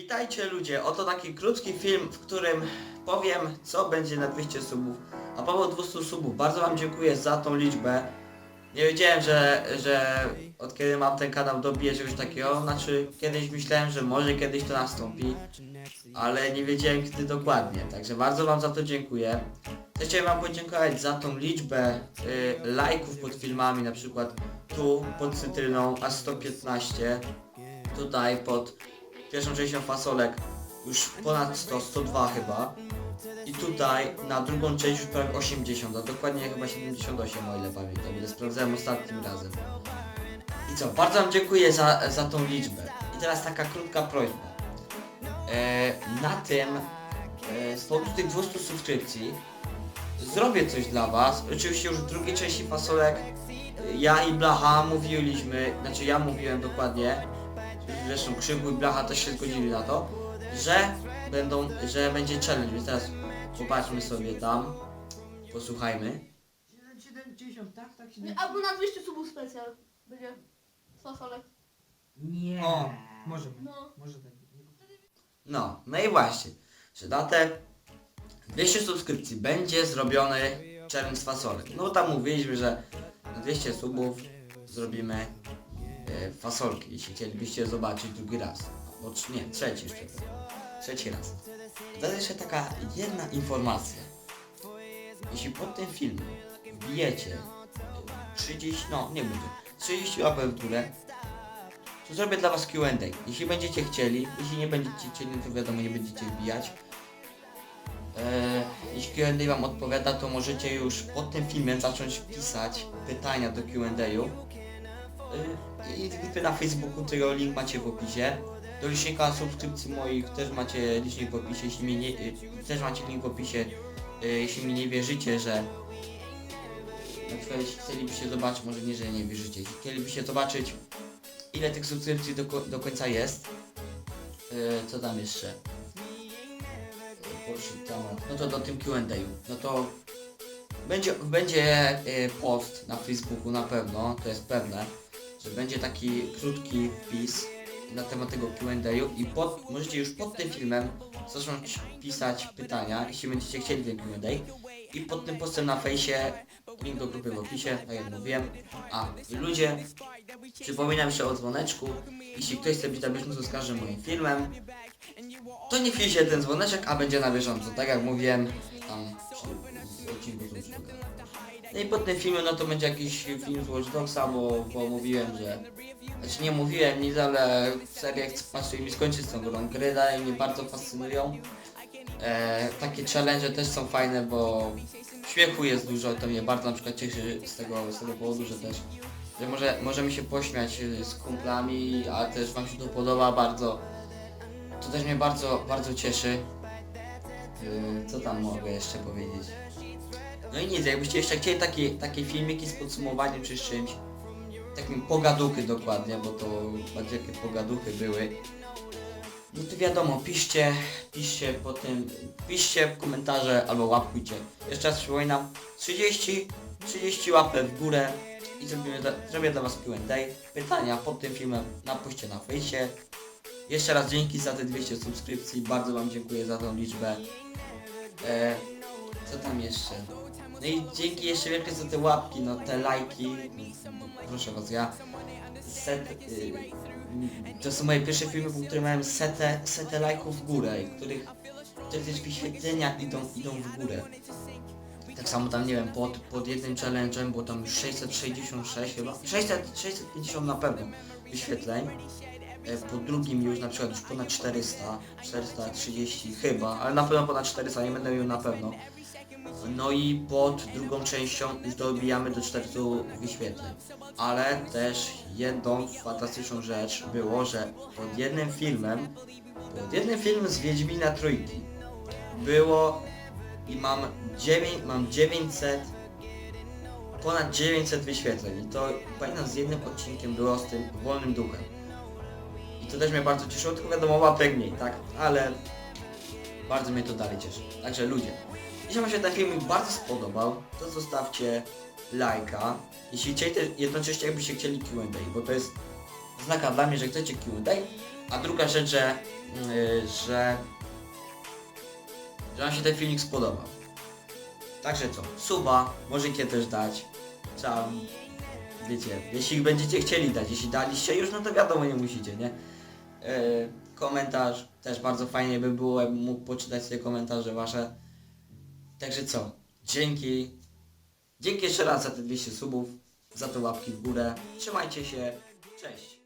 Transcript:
Witajcie ludzie, oto taki krótki film, w którym powiem co będzie na 200 subów, a Paweł 200 subów. Bardzo wam dziękuję za tą liczbę. Nie wiedziałem, że, że od kiedy mam ten kanał dobiję czegoś takiego, znaczy kiedyś myślałem, że może kiedyś to nastąpi, ale nie wiedziałem kiedy dokładnie, także bardzo wam za to dziękuję. Też chciałem wam podziękować za tą liczbę y, lajków pod filmami, na przykład tu pod cytryną aż 115, tutaj pod pierwszą częścią fasolek już ponad 100, 102 chyba. I tutaj na drugą część już prawie 80, a dokładnie chyba 78 o ile pamiętam, ile sprawdzałem ostatnim razem. I co, bardzo wam dziękuję za, za tą liczbę. I teraz taka krótka prośba. E, na tym, e, z powodu tych 200 subskrypcji, zrobię coś dla was. Oczywiście już w drugiej części fasolek e, ja i Blacha mówiliśmy, znaczy ja mówiłem dokładnie, zresztą Krzywu i Blacha też się zgodzili na to, że będą, że będzie challenge, więc teraz popatrzmy sobie tam, posłuchajmy. 70, tak? Tak się Albo na 200 subów specjal będzie fasolek. Nie. O. Może być. No. Może tak. No, no i właśnie, że na te 200 subskrypcji będzie zrobiony challenge z fasolek. No tam mówiliśmy, że na 200 subów zrobimy fasolki, jeśli chcielibyście zobaczyć drugi raz. Bo nie, trzeci jeszcze. Trzeci raz. Teraz jeszcze taka jedna informacja. Jeśli pod tym filmem wbijecie e, 30, no nie będzie, 30 łapek w górę, to zrobię dla was Q&A. Jeśli będziecie chcieli, jeśli nie będziecie chcieli, no to wiadomo, nie będziecie wbijać. Eee, jeśli Q&A wam odpowiada, to możecie już pod tym filmem zacząć pisać pytania do Q&A-u. Eee, I wy na Facebooku, tego link macie w opisie. Do licznika subskrypcji moich też macie licznik w opisie, jeśli mi nie, y, też macie link w opisie, y, jeśli mi nie wierzycie, że na przykład jeśli chcielibyście zobaczyć, może nie, że nie wierzycie, jeśli chcielibyście zobaczyć ile tych subskrypcji do, do końca jest. Co tam jeszcze? No to do tym Q&A. No to będzie, będzie post na Facebooku na pewno, to jest pewne, że będzie taki krótki wpis na temat tego Q&A i pod, możecie już pod tym filmem zacząć pisać pytania, jeśli będziecie chcieli ten Q&A i pod tym postem na fejsie link do grupy w opisie, tak jak mówiłem. A, ludzie, Przypominam jeszcze o dzwoneczku. Jeśli ktoś chce być na bieżąco z każdym moim filmem, to nie wpisze ten dzwoneczek, a będzie na bieżąco. Tak jak mówiłem tam w odcinku. No i po tym filmie no to będzie jakiś film z Watch Dogsa, bo, bo mówiłem, że... Znaczy nie mówiłem nic, ale seria pasuje mi skończyć z tą grą. Gry dalej mnie bardzo fascynują. E, takie challenge też są fajne, bo śmiechu jest dużo, to mnie bardzo na przykład cieszy z tego, z tego powodu, że też że może, możemy się pośmiać y, z kumplami, a też wam się to podoba bardzo. To też mnie bardzo, bardzo cieszy. Yy, co tam mogę jeszcze powiedzieć? No i nic, jakbyście jeszcze chcieli takie, takie filmiki z podsumowaniem czy z czymś, takim pogaduchy dokładnie, bo to bardziej jakie pogaduchy były. No to wiadomo, piszcie, piszcie po tym, piszcie w komentarze albo łapkujcie. Jeszcze raz przypominam, 30, 30 łapek w górę i zrobimy zrobię dla was Q&A, pytania pod tym filmem na poście na fejsie. Jeszcze raz dzięki za te 200 subskrypcji, bardzo wam dziękuję za tą liczbę. E, co tam jeszcze? No i dzięki jeszcze wielkie za te łapki, no te lajki, proszę was, ja set, y, to są moje pierwsze filmy, po których miałem setę, setę lajków w górę, i których, których też wyświetlenia idą, idą w górę. Tak samo tam nie wiem, pod, pod jednym challenge'em było tam już 666 chyba, 600, 650 na pewno wyświetleń. E, Po drugim już na przykład już ponad 400, 430 chyba, ale na pewno ponad 400, nie będę miał na pewno. No i pod drugą częścią już dobijamy do 400 wyświetleń. Ale też jedną fantastyczną rzecz było, że pod jednym filmem, pod jednym filmem z Wiedźmina Trójki było i mam 9, mam 900 ponad 900 wyświetleń. I to pamiętam z jednym odcinkiem było z tym wolnym duchem. I to też mnie bardzo cieszyło, tylko wiadomo łapek mniej, tak, ale bardzo mnie to dalej cieszy, także ludzie jeśli wam się ten filmik bardzo spodobał, to zostawcie lajka, jeśli chcecie, jednocześnie jakbyście chcieli Q&A, bo to jest znaka dla mnie, że chcecie Q&A, a druga rzecz, że yy, że, że Wam się ten filmik spodobał. Także co, suba możecie też dać. Trzeba, wiecie, jeśli będziecie chcieli dać, jeśli daliście już, no to wiadomo, nie musicie, nie? Yy, komentarz też bardzo fajnie by było, jakbym mógł poczytać te komentarze wasze. Także co, dzięki. Dzięki jeszcze raz za te 200 subów, za te łapki w górę. Trzymajcie się, cześć.